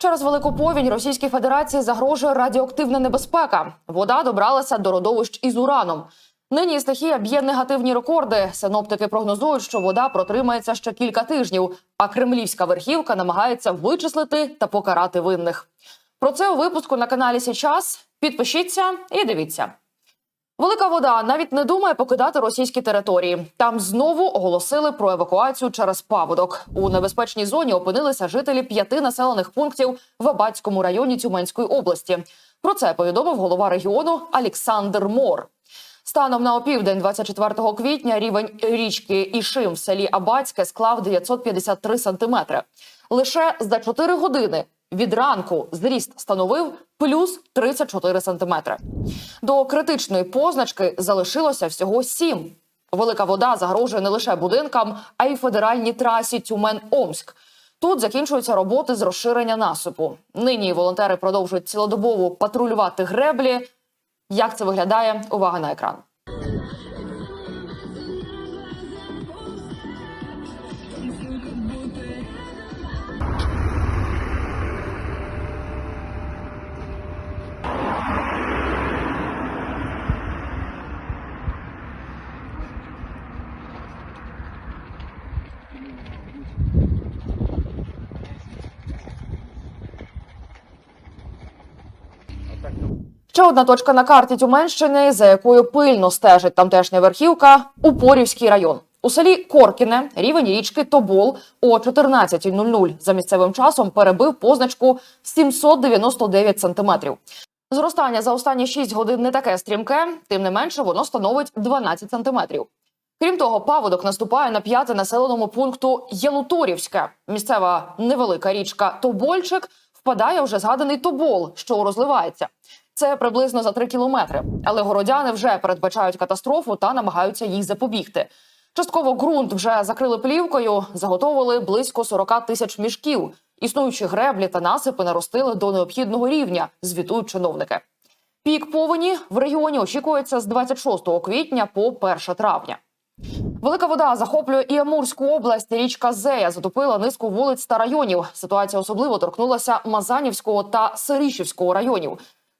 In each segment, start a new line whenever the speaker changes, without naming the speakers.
Через велику повінь Російській Федерації загрожує радіоактивна небезпека. Вода добралася до родовищ із ураном. Нині стихія б'є негативні рекорди. Синоптики прогнозують, що вода протримається ще кілька тижнів, а кремлівська верхівка намагається вичислити та покарати винних. Про це у випуску на каналі Січас. Підпишіться і дивіться. Велика вода навіть не думає покидати російські території. Там знову оголосили про евакуацію через паводок. У небезпечній зоні опинилися жителі п'яти населених пунктів в Абацькому районі Тюменської області. Про це повідомив голова регіону Олександр Мор. Станом на опівдень 24 квітня рівень річки Ішим в селі Абацьке склав 953 сантиметри. Лише за 4 години від ранку зріст становив плюс 34 сантиметри. До критичної позначки залишилося всього 7. Велика вода загрожує не лише будинкам, а й федеральній трасі Тюмен-Омськ. Тут закінчуються роботи з розширення насипу. Нині волонтери продовжують цілодобово патрулювати греблі. Як це виглядає? Увага на екран. Ще одна точка на карті Тюменщини, за якою пильно стежить тамтешня верхівка Упорівський район. У селі Коркіне рівень річки Тобол о 14.00 за місцевим часом перебив позначку 799 сантиметрів. Зростання за останні 6 годин не таке стрімке, тим не менше воно становить 12 сантиметрів. Крім того, паводок наступає на п'яте населеному пункту Єлуторівське. Місцева невелика річка Тобольчик впадає вже згаданий Тобол, що розливається. Це приблизно за 3 кілометри. Але городяни вже передбачають катастрофу та намагаються їй запобігти. Частково ґрунт вже закрили плівкою, заготовили близько 40 тисяч мішків. Існуючі греблі та насипи наростили до необхідного рівня, звітують чиновники. Пік повені в регіоні очікується з 26 квітня по 1 травня. Велика вода захоплює і Амурську область. Річка Зея затопила низку вулиць та районів. Ситуація особливо торкнулася Мазанівського та Сирішівського районів.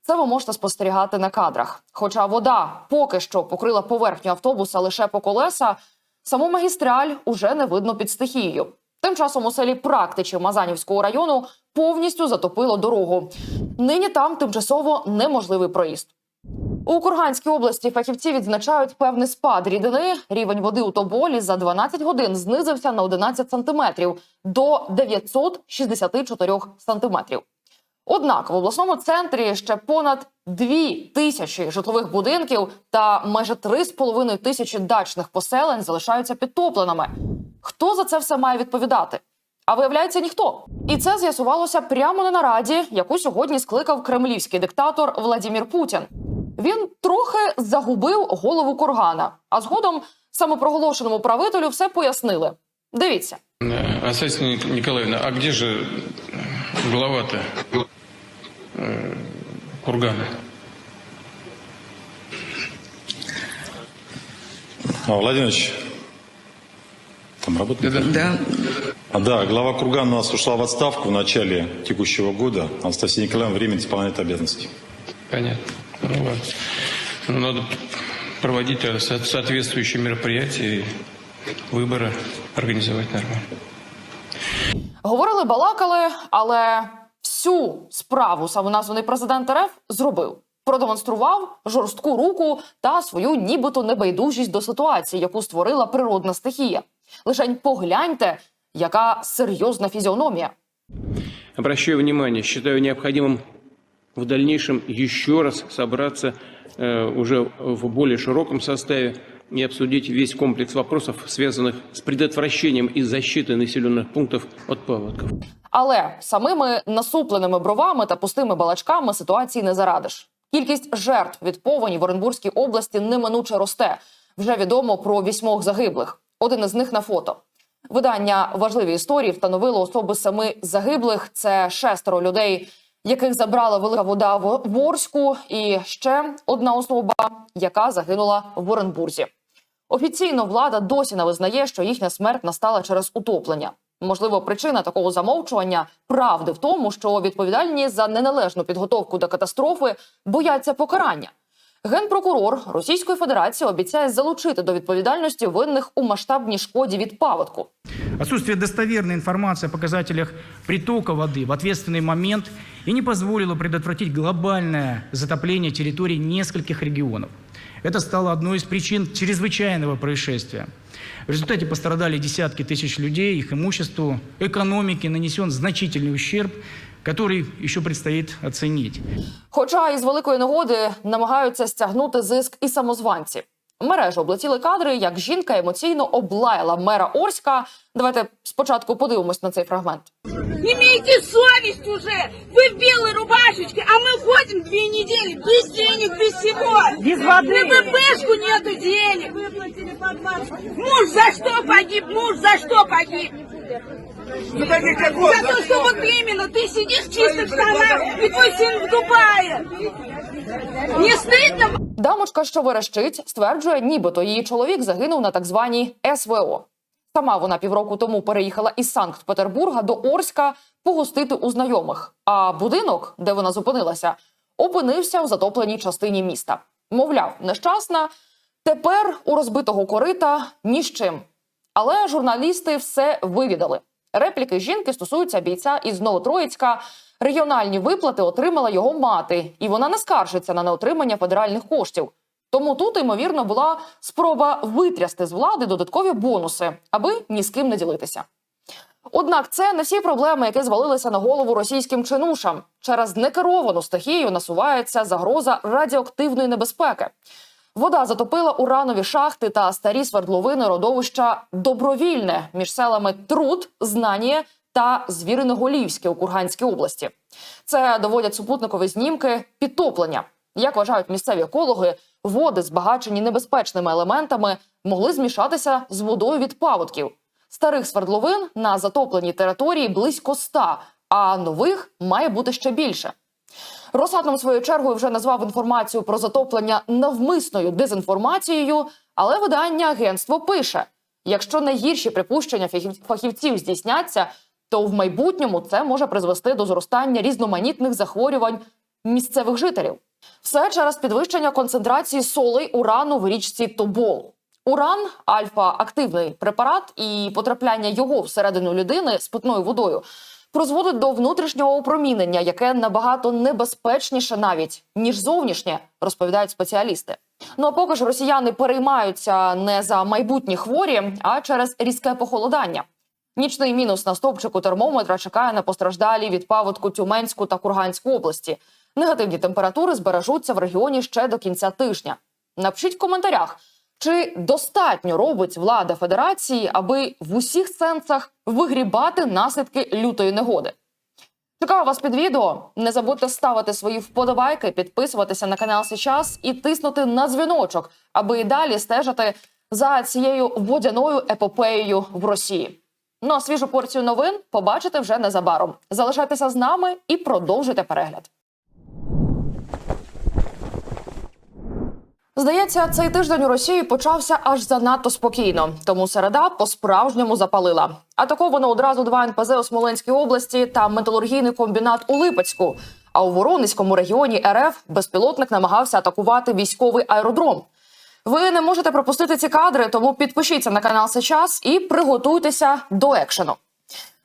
Це ви можете спостерігати на кадрах. Хоча вода поки що покрила поверхню автобуса лише по колеса, саму магістраль уже не видно під стихією. Тим часом у селі Практичі Мазанівського району повністю затопило дорогу. Нині там тимчасово неможливий проїзд. У Курганській області фахівці відзначають певний спад рідини. Рівень води у Тоболі за 12 годин знизився на 11 сантиметрів до 964 сантиметрів. Однак в обласному центрі ще понад 2 тисячі житлових будинків та майже 3,5 тисячі дачних поселень залишаються підтопленими. Хто за це все має відповідати? А виявляється, ніхто. І це з'ясувалося прямо на нараді, яку сьогодні скликав кремлівський диктатор Владімір Путін. Він трохи загубив голову кургана, а згодом самопроголошеному правителю все пояснили. Дивіться.
Асасина Ник- Николаевна, а где же э, глава-то э, кургана?
А, Владимирович, там работает?
Да-да.
Да,
А, да, глава Кургана у нас ушла в отставку в начале текущего года. Анастасия Николаевна временно исполняет обязанности.
Понятно. Ну ладно. Ну, надо проводить э, со- соответствующие мероприятия и выборы организовать нормально.
Говорили, балакали, але всю справу самоназваний президент РФ зробив. Продемонстрував жорстку руку та свою нібито небайдужість до ситуації, яку створила природна стихія. Лишень погляньте, яка серйозна фізіономія.
Обращаю внимание, считаю необходимым в дальнейшем еще раз собраться э, уже в более широком составе и обсудить весь комплекс вопросов, связанных с предотвращением и защитой населенных пунктов от паводков.
Але самими насупленими бровами та пустими балачками ситуації не зарадиш. Кількість жертв від повені в Оренбурзькій області неминуче росте. Вже відомо про вісьмох загиблих. Один із них на фото. Видання важливі історії встановило особи семи загиблих. Це шестеро людей, яких забрала велика вода в Ворську, і ще одна особа, яка загинула в Оренбурзі. Офіційно влада досі не визнає, що їхня смерть настала через утоплення. Можливо, причина такого замовчування правди в тому, що відповідальні за неналежну підготовку до катастрофи бояться покарання. Генпрокурор Російської Федерації обіцяє залучити до відповідальності винних у масштабній шкоді від паводку.
Отсутствие достоверной информации о показателях притока воды в ответственный момент и не позволило предотвратить глобальное затопление территорий нескольких регионов. Это стало одной из причин чрезвычайного происшествия. В результате пострадали десятки тысяч людей, их имуществу, экономике нанесен значительный ущерб, который еще предстоит оценить.
Хоча із великої нагоди намагаються стягнути зиск і самозванці. Мережу облетіли кадри, як жінка емоційно облаяла мера Орська. Давайте спочатку подивимось на цей фрагмент.
Имейте совесть уже! Вы в белой рубашечке, а мы ходим две недели без денег, без всего! Без воды! На ВПшку нету денег! Муж за что погиб? Муж за что погиб? За то, что вот именно ты сидишь в чистых штанах, и твой сын в Дубае! Не стыдно
Дамочка, що верещить, стверджує, нібито її чоловік загинув на так званій СВО. Сама вона півроку тому переїхала із Санкт-Петербурга до Орська погостити у знайомих. А будинок, де вона зупинилася, опинився у затопленій частині міста. Мовляв, нещасна. Тепер у розбитого корита ні з чим. Але журналісти все вивідали. Репліки жінки стосуються бійця із Новотроїцька. Регіональні виплати отримала його мати, і вона не скаржиться на неотримання федеральних коштів. Тому тут, ймовірно, була спроба витрясти з влади додаткові бонуси, аби ні з ким не ділитися. Однак це не всі проблеми, які звалилися на голову російським чинушам. Через некеровану стихію насувається загроза радіоактивної небезпеки. Вода затопила уранові шахти та старі свердловини родовища добровільне між селами Труд, Знання та Звіриноголівське у Курганській області. Це доводять супутникові знімки підтоплення. Як вважають місцеві екологи, води, збагачені небезпечними елементами, могли змішатися з водою від паводків. Старих свердловин на затопленій території близько ста, а нових має бути ще більше. Росатом своєю чергою вже назвав інформацію про затоплення навмисною дезінформацією, але видання агентство пише: якщо найгірші припущення фахів- фахівців здійсняться, то в майбутньому це може призвести до зростання різноманітних захворювань місцевих жителів. Все через підвищення концентрації солей урану в річці Тобол. Уран альфа-активний препарат, і потрапляння його всередину людини з питною водою призводить до внутрішнього опромінення, яке набагато небезпечніше навіть ніж зовнішнє, розповідають спеціалісти. Ну а поки ж росіяни переймаються не за майбутні хворі, а через різке похолодання. Нічний мінус на стовпчику термометра чекає на постраждалі від паводку Тюменську та Курганську області. Негативні температури збережуться в регіоні ще до кінця тижня. Напишіть в коментарях, чи достатньо робить влада федерації, аби в усіх сенсах вигрібати наслідки лютої негоди. Чекаю вас під відео. Не забудьте ставити свої вподобайки, підписуватися на канал Сейчас і тиснути на дзвіночок, аби і далі стежити за цією водяною епопеєю в Росії. Ну а свіжу порцію новин побачите вже незабаром. Залишайтеся з нами і продовжуйте перегляд. Здається, цей тиждень у Росії почався аж занадто спокійно, тому середа по-справжньому запалила. Атаковано одразу два НПЗ у Смоленській області та металургійний комбінат у Липецьку. А у Воронезькому регіоні РФ безпілотник намагався атакувати військовий аеродром. Ви не можете пропустити ці кадри, тому підпишіться на канал Сейчас і приготуйтеся до екшену.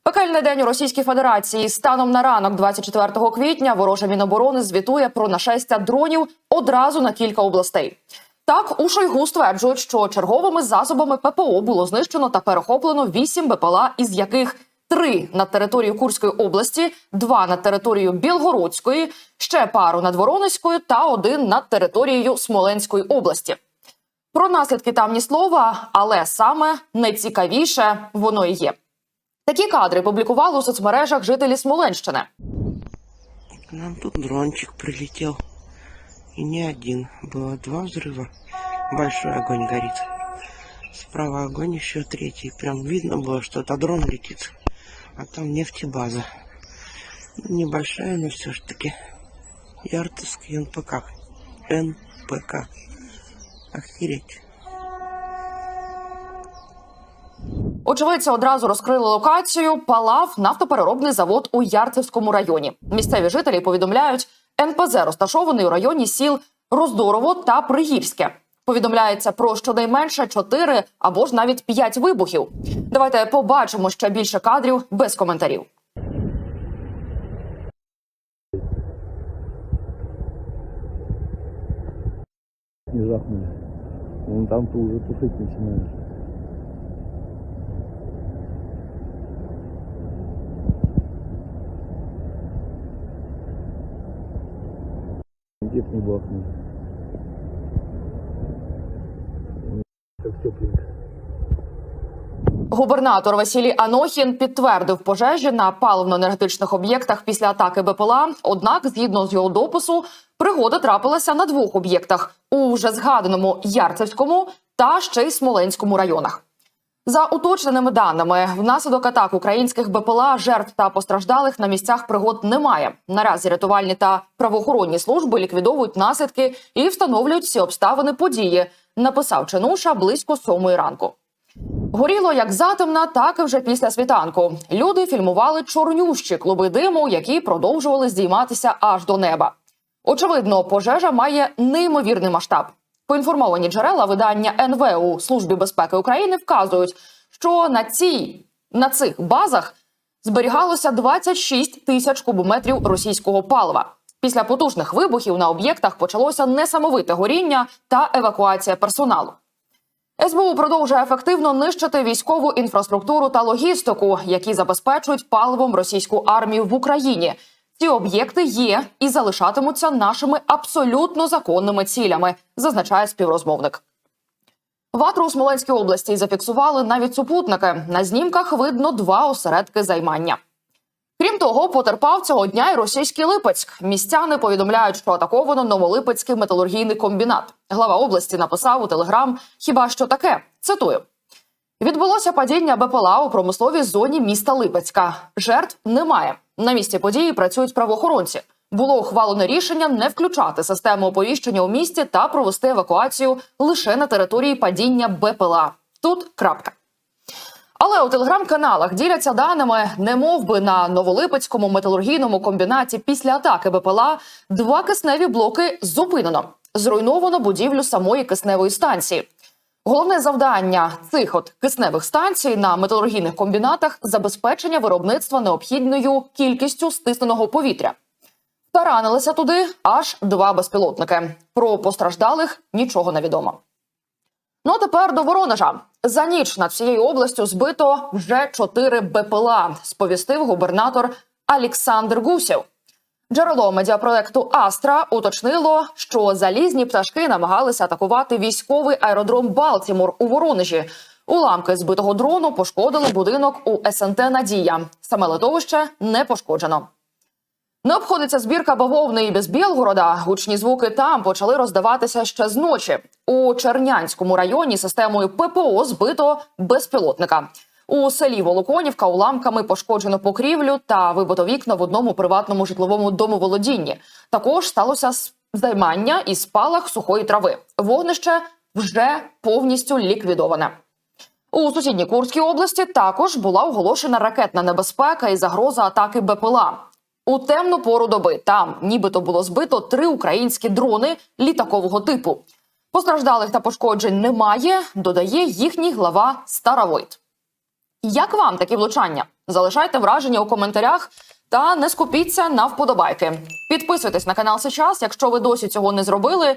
Пекельний день у Російській Федерації станом на ранок, 24 квітня, ворожа міноборони звітує про нашестя дронів одразу на кілька областей. Так, у Шойгу стверджують, що черговими засобами ППО було знищено та перехоплено 8 БПЛА, із яких три над територією Курської області, два над територією Білгородської, ще пару над Воронезькою та один над територією Смоленської області. Про наслідки там ні слова, але саме найцікавіше воно і є. Такі кадри публікували у соцмережах жителі Смоленщини.
К нам тут дрончик прилетел. И не один. Было два взрыва. Большой огонь горит. Справа огонь еще третий. Прям видно было, что это дрон летит. А там нефтебаза. Небольшая, но все ж таки. Яртовский НПК. НПК. Охереть.
Очевидці одразу розкрили локацію. Палав нафтопереробний завод у Ярцевському районі. Місцеві жителі повідомляють, НПЗ розташований у районі сіл Роздорово та Пригірське. Повідомляється про щонайменше 4 або ж навіть 5 вибухів. Давайте побачимо ще більше кадрів без коментарів.
не Вон там ты уже тушить начинаешь. Где б не бахнул. Как тепленько.
Губернатор Василій Анохін підтвердив пожежі на паливно-енергетичних об'єктах після атаки БПЛА. Однак, згідно з його допису, пригода трапилася на двох об'єктах у вже згаданому Ярцевському та ще й Смоленському районах. За уточненими даними, внаслідок атак українських БПЛА жертв та постраждалих на місцях пригод немає. Наразі рятувальні та правоохоронні служби ліквідовують наслідки і встановлюють всі обставини події. Написав Ченуша близько сьомої ранку. Горіло як затемна, так і вже після світанку. Люди фільмували чорнющі клуби диму, які продовжували здійматися аж до неба. Очевидно, пожежа має неймовірний масштаб. Поінформовані джерела видання НВУ Службі безпеки України вказують, що на цій на цих базах зберігалося 26 тисяч кубометрів російського палива. Після потужних вибухів на об'єктах почалося несамовите горіння та евакуація персоналу. СБУ продовжує ефективно нищити військову інфраструктуру та логістику, які забезпечують паливом російську армію в Україні. Ці об'єкти є і залишатимуться нашими абсолютно законними цілями, зазначає співрозмовник. Ватру у Смоленській області зафіксували навіть супутники. На знімках видно два осередки займання. Крім того, потерпав цього дня і російський Липецьк. Містяни повідомляють, що атаковано Новолипецький металургійний комбінат. Глава області написав у телеграм: хіба що таке? Цитую. Відбулося падіння БПЛА у промисловій зоні міста Липецька. Жертв немає. На місці події працюють правоохоронці. Було ухвалено рішення не включати систему оповіщення у місті та провести евакуацію лише на території падіння БПЛА. Тут крапка. Але у телеграм-каналах діляться даними, не мов би на Новолипецькому металургійному комбінаті після атаки БПЛА два кисневі блоки зупинено. Зруйновано будівлю самої кисневої станції. Головне завдання цих от кисневих станцій на металургійних комбінатах забезпечення виробництва необхідною кількістю стисненого повітря. Таранилися туди аж два безпілотники. Про постраждалих нічого не відомо. Ну а тепер до Воронежа. За ніч над всією областю збито вже чотири БПЛА, сповістив губернатор Олександр Гусєв. Джерело медіапроекту Астра уточнило, що залізні пташки намагалися атакувати військовий аеродром Балтімор у Воронежі. Уламки збитого дрону пошкодили будинок у СНТ Надія. Саме литовище не пошкоджено. Не обходиться збірка бавовни і без Білгорода. Гучні звуки там почали роздаватися ще з ночі. У Чернянському районі системою ППО збито безпілотника. У селі Волоконівка уламками пошкоджено покрівлю та вибито вікна в одному приватному житловому домоволодінні. Також сталося займання і спалах сухої трави. Вогнище вже повністю ліквідоване. У сусідній Курській області також була оголошена ракетна небезпека і загроза атаки БПЛА. У темну пору доби там нібито було збито три українські дрони літакового типу. Постраждалих та пошкоджень немає, додає їхній глава Старовойт. Як вам такі влучання? Залишайте враження у коментарях та не скупіться на вподобайки. Підписуйтесь на канал сейчас, якщо ви досі цього не зробили.